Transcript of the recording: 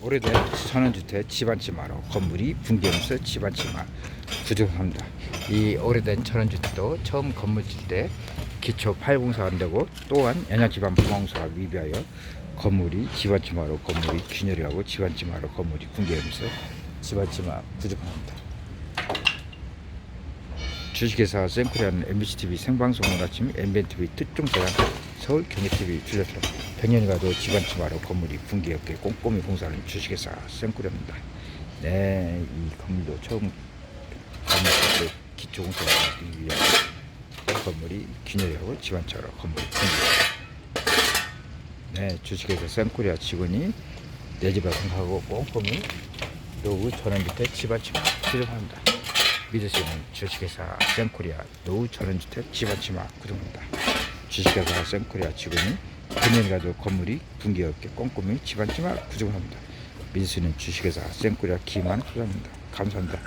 오래된 천연주택 집안치마로 건물이 붕괴하면서 집안치마 부족합니다. 이 오래된 천연주택도 처음 건물 질때 기초 파일공사가 안 되고 또한 연약지방 보강소가 미비하여 건물이 집안치마로 건물이 균열하고 집안치마로 건물이 붕괴하면서 집안치마 부족합니다. 주식회사 생코리아는 MBCTV 생방송을 마침 MBNTV 특종대랑 서울 경기TV 주제처럼 100년이 가도 집안치마로 건물이 붕괴없게 꼼꼼히 공사하는 주식회사 생코리아입니다. 네, 이 건물도 처음 건물 때 기초 공사를 하기 위한 건물이 균열하고 집안처럼 건물이 붕괴. 네, 주식회사 생코리아 직원이 내 집에 생각하고 꼼꼼히 노후 전원주택 집안치마 구정합니다. 믿을 수 있는 주식회사 생코리아 노후 전원주택 집안치마 구정합니다. 주식회사 생코리아 직원이 100년이 가도 건물이 붕괴 없게 꼼꼼히. 믿을 수 있는 주식회사 생코리아 기만 구정합니다. 감사합니다.